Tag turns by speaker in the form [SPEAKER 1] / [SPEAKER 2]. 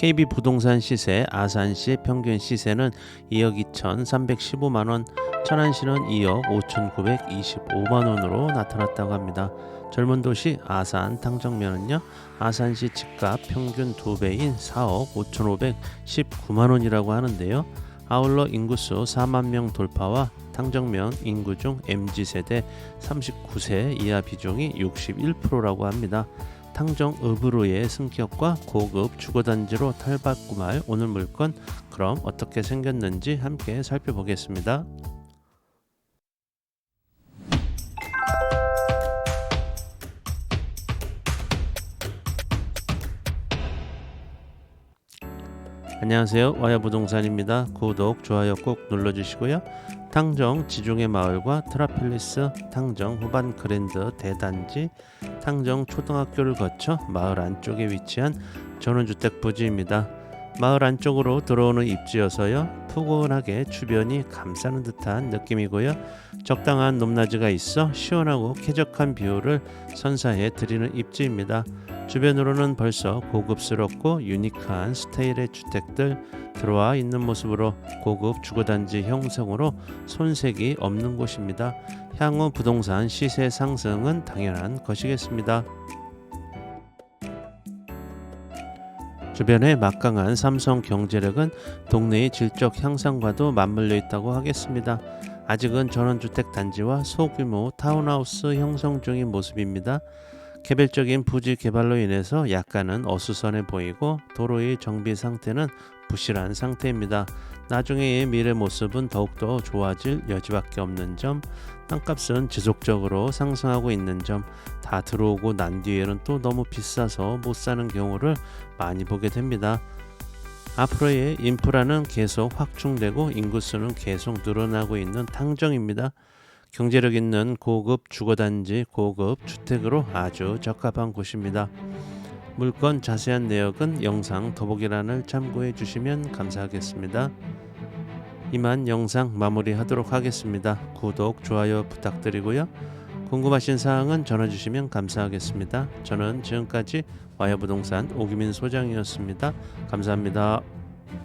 [SPEAKER 1] KB 부동산 시세 아산시 평균 시세는 2억 2,315만 원, 천안시는 2억 5,925만 원으로 나타났다고 합니다. 젊은 도시 아산 탕정면은요 아산시 집값 평균 2배인 4억 5,519만 원이라고 하는데요. 아울러 인구수 4만 명 돌파와 탕정면 인구 중 MZ 세대 39세 이하 비중이 61%라고 합니다. 탕정읍으로의 승격과 고급 주거단지로 탈바꿈할 오늘 물건 그럼 어떻게 생겼는지 함께 살펴보겠습니다. 안녕하세요. 와야부동산입니다. 구독, 좋아요 꼭 눌러주시고요. 탕정 지중해 마을과 트라필리스 탕정 후반 그랜드 대단지 탕정 초등학교를 거쳐 마을 안쪽에 위치한 전원주택 부지입니다. 마을 안쪽으로 들어오는 입지여서요 푸근하게 주변이 감싸는 듯한 느낌이고요 적당한 높낮이가 있어 시원하고 쾌적한 뷰를 선사해 드리는 입지입니다. 주변으로는 벌써 고급스럽고 유니크한 스타일의 주택들 들어와 있는 모습으로 고급 주거단지 형성으로 손색이 없는 곳입니다. 향후 부동산 시세 상승은 당연한 것이겠습니다. 주변에 막강한 삼성 경제력은 동네의 질적 향상과도 맞물려 있다고 하겠습니다. 아직은 전원주택 단지와 소규모 타운하우스 형성 중인 모습입니다. 개별적인 부지 개발로 인해서 약간은 어수선해 보이고 도로의 정비 상태는 부실한 상태입니다. 나중에의 미래 모습은 더욱더 좋아질 여지밖에 없는 점, 땅값은 지속적으로 상승하고 있는 점, 다 들어오고 난 뒤에는 또 너무 비싸서 못 사는 경우를 많이 보게 됩니다. 앞으로의 인프라는 계속 확충되고 인구수는 계속 늘어나고 있는 탕정입니다. 경제력 있는 고급 주거단지, 고급 주택으로 아주 적합한 곳입니다. 물건 자세한 내역은 영상 더보기란을 참고해 주시면 감사하겠습니다. 이만 영상 마무리하도록 하겠습니다. 구독, 좋아요 부탁드리고요. 궁금하신 사항은 전화 주시면 감사하겠습니다. 저는 지금까지 와야부동산 오기민 소장이었습니다. 감사합니다.